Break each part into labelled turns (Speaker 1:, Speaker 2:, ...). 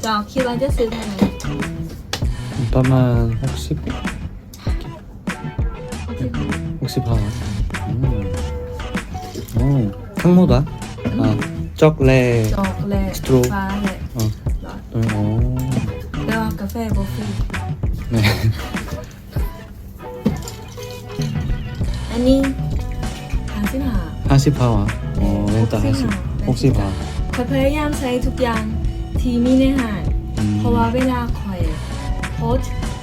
Speaker 1: 자, 키가 됐을 때는
Speaker 2: 오빠만 혹시
Speaker 1: 혹시 봐. 음. 오, 상모다. 아,
Speaker 2: 초콜릿. ล
Speaker 1: สตร
Speaker 2: ฟ้าเห
Speaker 1: ร
Speaker 2: อเออ
Speaker 1: อ๋
Speaker 2: แล้วกาแฟบอฟฟี่
Speaker 1: แหม่
Speaker 2: อันนี้ห้าสิบหา
Speaker 1: ห้าสิบพาวอะอ๋อเล่นตาห้าสิบ
Speaker 2: หกสิบพาวคอยพยายามใช้ทุกอย่างที่มีในหาดอืเพราะว่าเวลาคอยโพส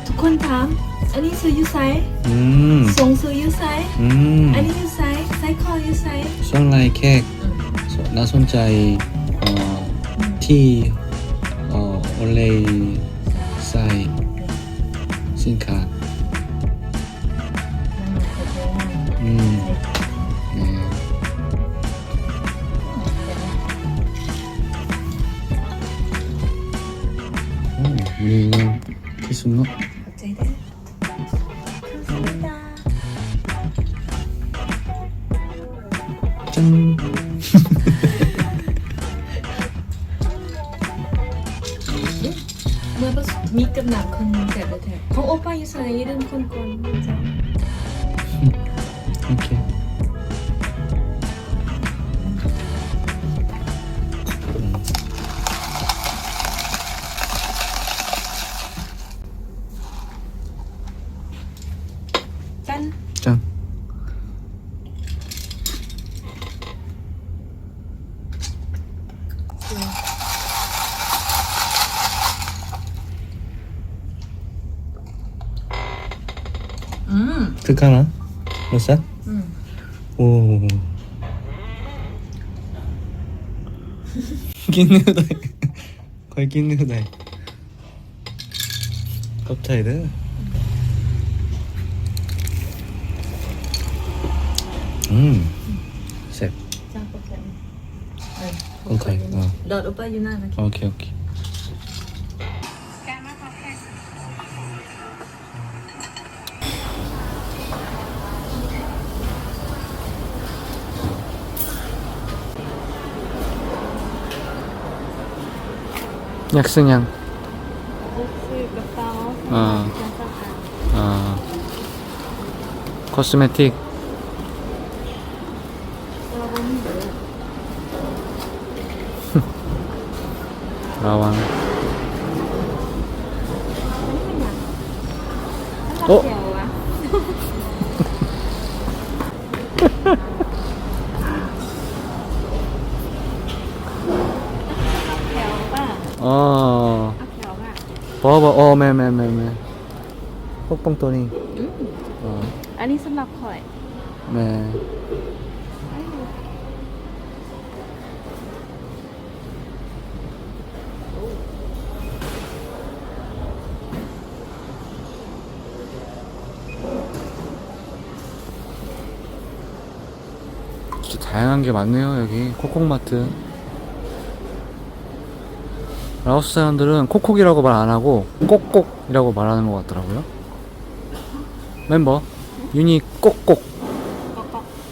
Speaker 2: ทุกคนถาม อันนี้ซื้อยูไซส่งซื้อยูไซอันนี้ยูไซไซคอลอยูไซ
Speaker 1: ส่วนอะไรแค่น่า
Speaker 2: สนใจ ที่เอ่อเลใส่สิ
Speaker 1: น
Speaker 2: ค้าอืมมีเงินที่สุดเนาะ
Speaker 1: ป้า 특하나? 몇 살?
Speaker 2: 응.
Speaker 1: 오. 낀누다 거의 낀누다 껍타이드? 음. 셉.
Speaker 2: 자, 어.
Speaker 1: 오케이. 오케이.
Speaker 2: 나 오빠 유나 오케이 오케이. 약수냥. 아, 아. 어.
Speaker 1: 어. 코스메틱. 어
Speaker 2: เอาแถวป่ะ
Speaker 1: 봐봐 어 매매매매 뽁뽕또니
Speaker 2: อืม
Speaker 1: 어
Speaker 2: อันนี้สำหรับข่อย
Speaker 1: 매. 진짜 다양한 게 많네요 여기 콕콕마트 라오스 사람들은 콕콕이라고 말 안 하고 꼭꼭이라고 말하는 것 같더라고요. 멤버 유니 꼭꼭.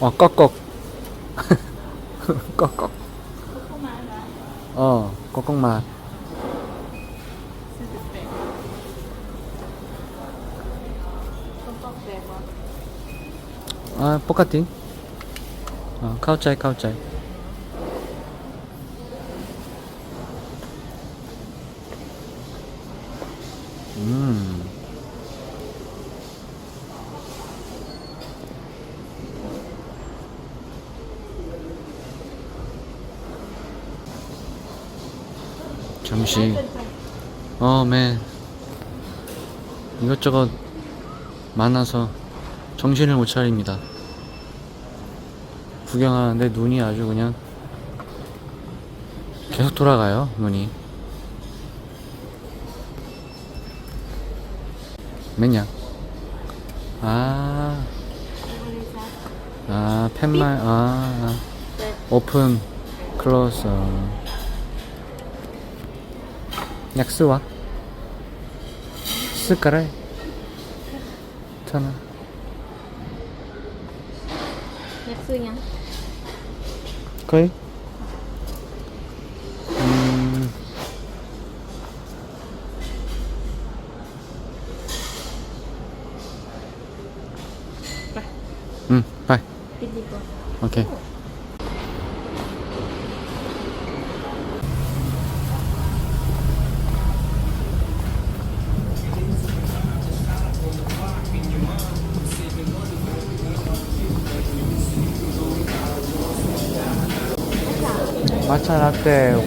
Speaker 2: 아,
Speaker 1: 어 꺽꺽. 꺽꺽.
Speaker 2: 아,
Speaker 1: 어 꺽꺽 맛. 아 똑같이. 어 카우짜이 카우짜이. 잠시. 어맨 이것저것 만나서 정신을 못 차립니다. 구경하는데 눈이 아주 그냥 계속 돌아가요 눈이. 맨냐 아, 아, 팻말, 아, 아. 오픈, 클로스. 약수와
Speaker 2: 숟가락 전화. 약수냐
Speaker 1: 거의?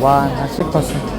Speaker 1: 완 한 10%.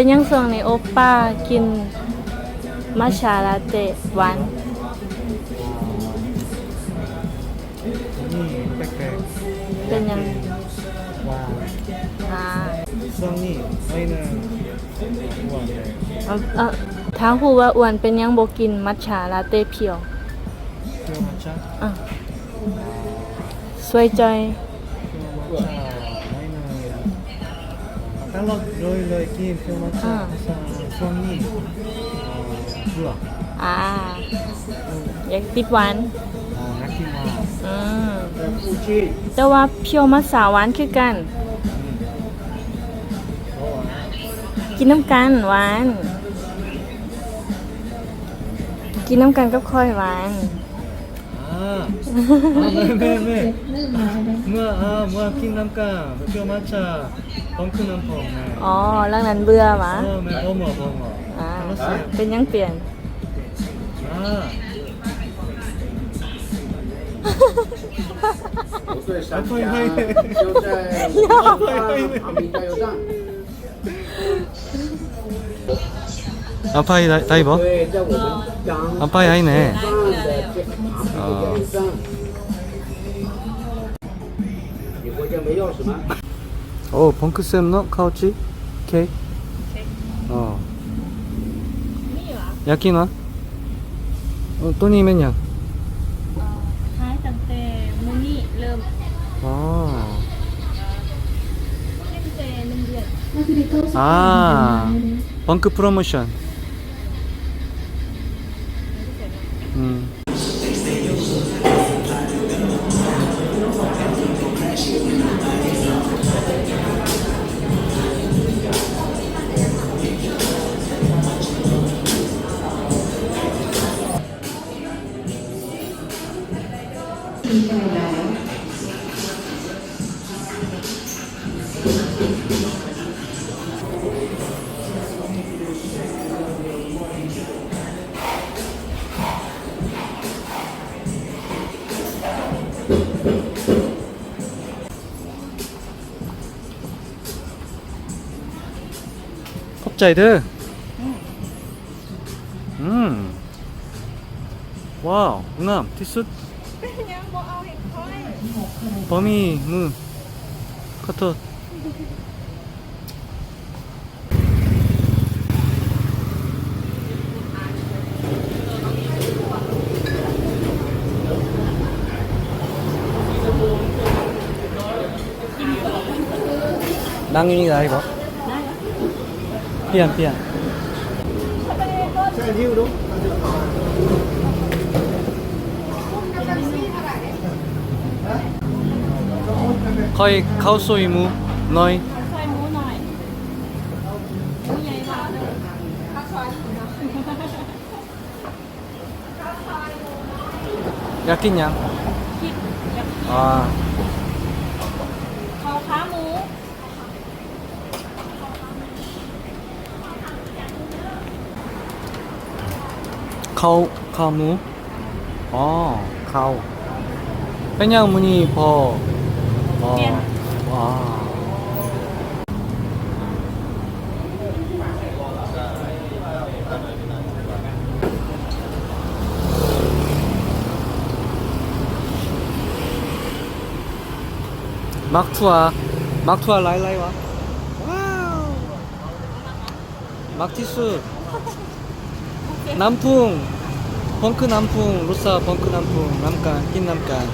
Speaker 2: เป็นยังส่วงในโอป้ากินมัชาลาเตหวาน
Speaker 1: นี่แปลกๆ
Speaker 2: เป็นยัง
Speaker 1: ว้าว
Speaker 2: อ่า
Speaker 1: ส่วนนี้ไม่เนานหวาน
Speaker 2: เลยเอาเอาถามผู้ว่าอ้วนเป็นยังบกินมัชชาลาเต้เพียว
Speaker 1: เที่ยวมัชชะ
Speaker 2: อะสวยใจ
Speaker 1: 달러 로이 로이 낀 표 마차.
Speaker 2: 아.
Speaker 1: 해서 수학님, 어, 좋아.
Speaker 2: อ่า อยากติดหวาน
Speaker 1: 어, 낙기마.
Speaker 2: อืม
Speaker 1: 후치.
Speaker 2: แต่ว่าเพียวมัสสาหวานคือกัน กินน้ำกันหวาน กินน้ำกันกับค่อยหวาน
Speaker 1: 아, 아, 네, 네, 네. 뭐야, 아, 뭐야, 낀 남까, 표 마차, 펑크는 펑.
Speaker 2: Ồ, lần này vừa mà.
Speaker 1: 처음에 버머 버머.
Speaker 2: À,
Speaker 1: 알았어요.
Speaker 2: bên nhắn tiền.
Speaker 3: 아,我对商家就在旁边加油站，
Speaker 1: 안파이 다- 다이버?
Speaker 3: 对，在我们刚
Speaker 1: 안파이 하이네.
Speaker 3: 办的这个旁边的加油站。你回家没钥匙吗？
Speaker 1: 어, 벙크쌤 너 카우치? 케이크? 어. 야끼나? 어, 또니 맨냥.
Speaker 2: ท้ายตั้งแต่มื้อนี้เริ่ม
Speaker 1: 아.
Speaker 2: เล่นแต่หนึ่งเดือน
Speaker 1: 아. 벙크 프로모션. 컵자이드. 음. 와우, 응암, 티스. 범이, 무, 커터. 낭윤이다 이거. 삐안 삐안. 거의 카우소이무 너희 카우 카무? 어 카우 그냥 문이 버 어,
Speaker 2: 예.
Speaker 1: 와. 막투아 막투아 라이라이와. 와우. 막티스 남풍 벙크 남풍 로사 벙크 남풍 남간 흰 남간.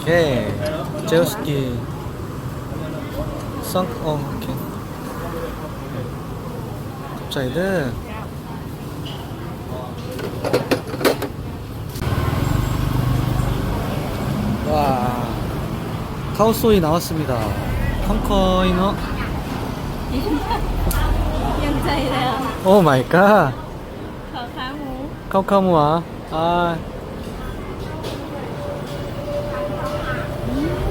Speaker 1: 오케이. 제우스키. 썬 어, 오케이. 갑자기는 와 카우소이 나왔습니다. 컴커이너.
Speaker 2: 영자이래요.
Speaker 1: 오 마이 갓.
Speaker 2: 카카무.
Speaker 1: 카카무와. 아. 음.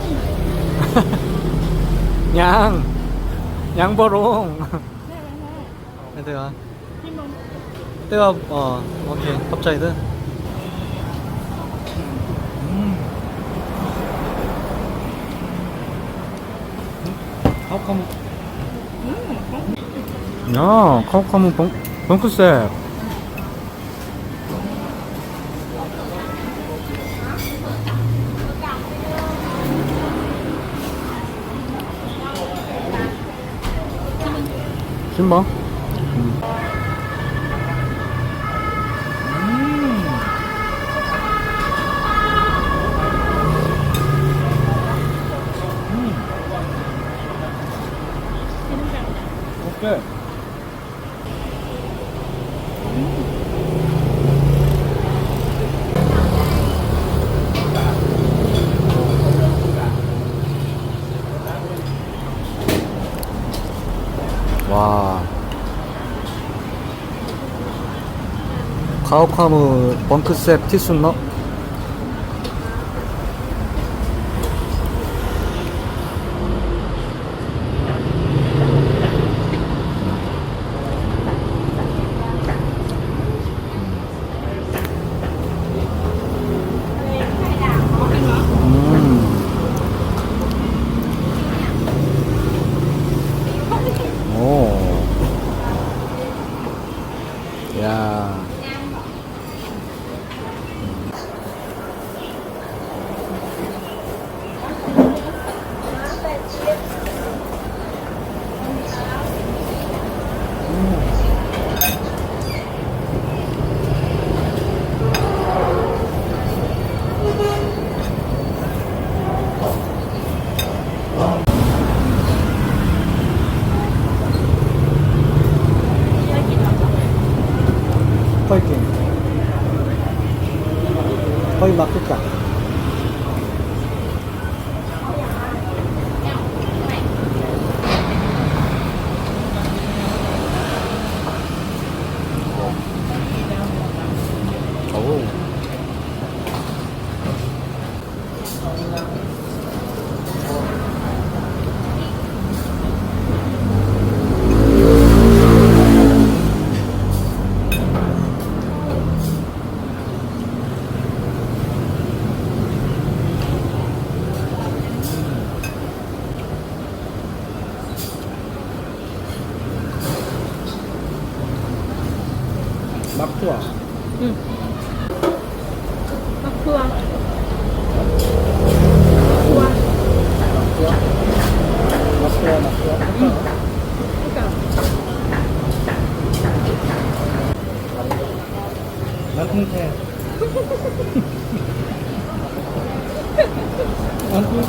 Speaker 1: 양. 양버롱. 네네네. 네. 네, 대화. 대화 어 오케이 갑자기든. 카우카무 야 카우카무 벙, 벙크셋 신봐 음. 오케이 와 가오카무 벙크셉 티순너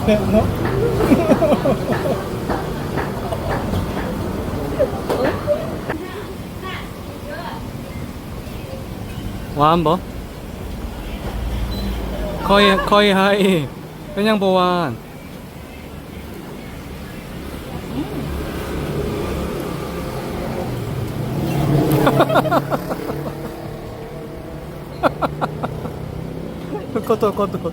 Speaker 1: 만풍태, 너? 와, 한 번. 거의, 거의 하이. 그냥 보완. 것도 것도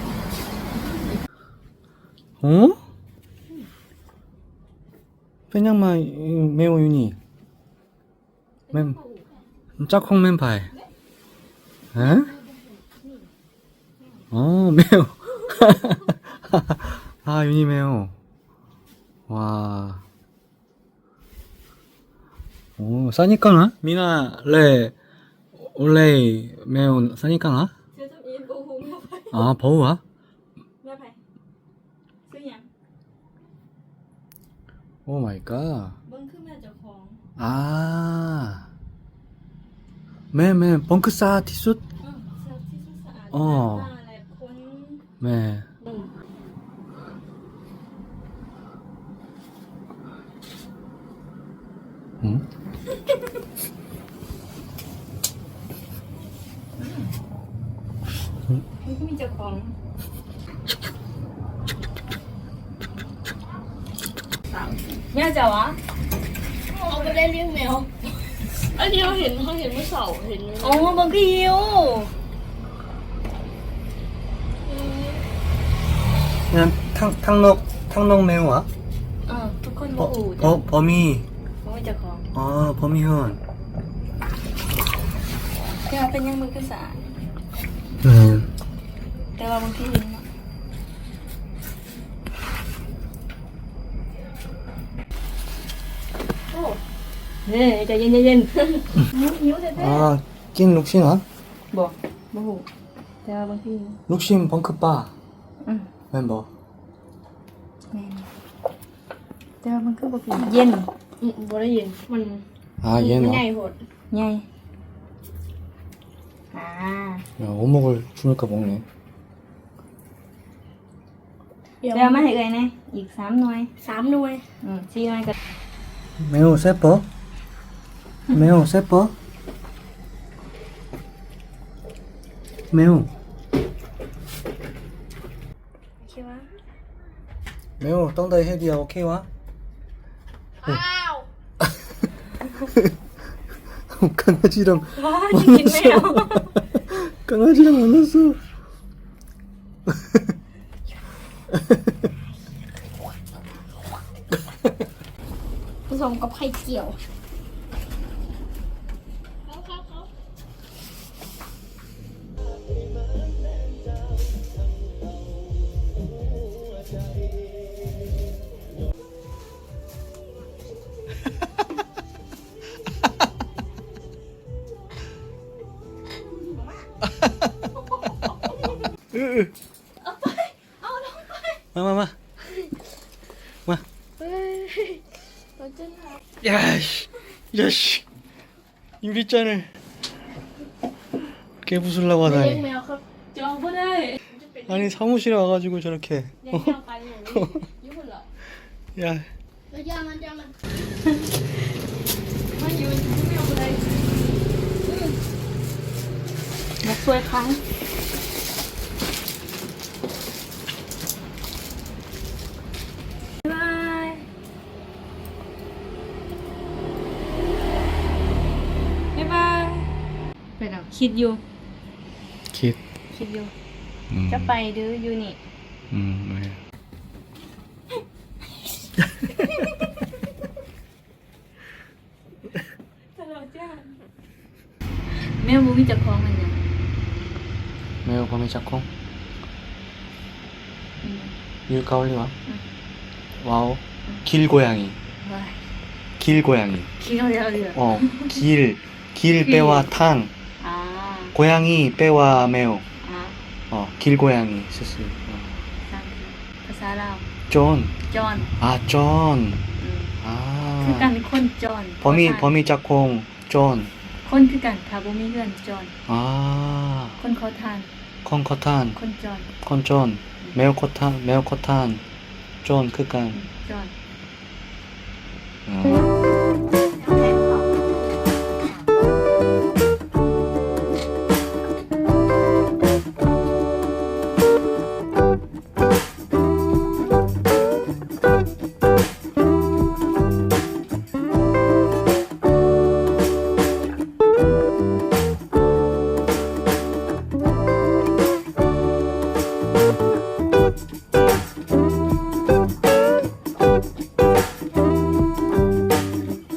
Speaker 1: 응? 빼냥마 매우 유니 맨 짝콩 맨파에. 응? 어 매우 아 유니 매우 와 오, 싸니까나? 미나, 레, 올레 매운, 싸니까나?
Speaker 2: 아, 버우와? โอ้ไม่ก็
Speaker 1: เบิ้งขึ้
Speaker 2: นมาเจ้าของ
Speaker 1: อ่าแม่
Speaker 2: แม่บังคือสะอา
Speaker 1: ดที่สุด เอ
Speaker 2: อเสื้อที่สุดสะอาด
Speaker 1: อ๋อ
Speaker 2: หน้าตาและคน แม่ จ๋าวะ
Speaker 4: เขาไปได้เลี้ยงแมวอันนี้เราเห็นเขาเห็นเมื่อเสาร์เห็นเลย
Speaker 2: อ๋อบางทีโองั้
Speaker 1: นทั้งทั้งนกทั้งนกแมวเหร
Speaker 2: ออ่าทุกคนบ่อู่พอ้
Speaker 1: บพ
Speaker 2: อมีโอ้ยเจ้าของ
Speaker 1: อ๋อพอ
Speaker 2: มีเฮอนเดี๋ยวเป็นยังมือก็สะอาอื
Speaker 1: ม
Speaker 2: แต่ว่าบางทีเห็น เฮ้ยใจเย็นใจเย็นหิวหิวแท้
Speaker 1: 아, 찐 룩시나?
Speaker 2: ๆบอกบ่หูแต่ว่าบางที
Speaker 1: 룩신 벙크바
Speaker 2: อืม
Speaker 1: 멤버.
Speaker 2: แม่นแต่ว่ามันคือบ่คือเย็น
Speaker 4: อืมบ่ได้ยินมัน
Speaker 1: 아,
Speaker 4: มันใหญ่
Speaker 1: 얘는.
Speaker 4: โหด
Speaker 2: ใหญ่อ่า
Speaker 1: 야, 오목을 주니까 먹네.
Speaker 4: เดี๋ยว
Speaker 2: เดี๋ยวมาให้เอ่ยนะอีกสามหน่วย
Speaker 4: สามหน่วย
Speaker 2: อืมสี่หน่วยกับ
Speaker 1: 매우 세퍼? meu seppo meu meu tông đây hết điều
Speaker 4: ok quá. Wow.
Speaker 1: 강아지랑
Speaker 2: 와 만났어
Speaker 1: 강아지랑 만났어
Speaker 4: 무서운
Speaker 1: 거 팔게요 유리잔을 개부술라고 ำ
Speaker 4: เลี้ยง
Speaker 1: 하다니
Speaker 4: แมวครับ
Speaker 2: จองก็ได้
Speaker 1: 아니 사무실에 와가지고 저렇게
Speaker 4: เลี้ยงแมวไปอย่างนี้ยุ่งเหรอ
Speaker 1: 야
Speaker 4: แล้วย่ามันย่ามัน
Speaker 2: มาอยู่ที่แมวก็ได้มาช่วยครั้ง ดอกคิดอยู่
Speaker 1: คิด
Speaker 2: คิดอยู่จะไปดูยูนิอืมโอ
Speaker 1: เค
Speaker 2: ตลอจ้าแมวบ่มีเจ้าของมันยัง
Speaker 1: แมวก็ไม่จักคงองยูเกาหลี
Speaker 2: วะ응 ว้าวคิลโกยั
Speaker 1: งอีคิลโกยังอี
Speaker 2: คิลเอาเดียวเดียว ออคิลคิ
Speaker 1: ลแปลว่า
Speaker 2: ทาง
Speaker 1: 고양이 빼와 매우
Speaker 2: 아.
Speaker 1: 어 길고양이
Speaker 2: 쓰시 어. 그 사람 존. 존.
Speaker 1: 아
Speaker 2: 존. 음.
Speaker 1: 아.
Speaker 2: 그간 콘 존. 범위
Speaker 1: 범위
Speaker 2: 짝콩 존. 콘 그간 다보미 현 존.
Speaker 1: 아. 콘 커탄.
Speaker 2: 콘 커탄. 콘 존.
Speaker 1: 콘 존. 음. 매우 커탄 매우 커탄 존
Speaker 2: 그간. 음, 존.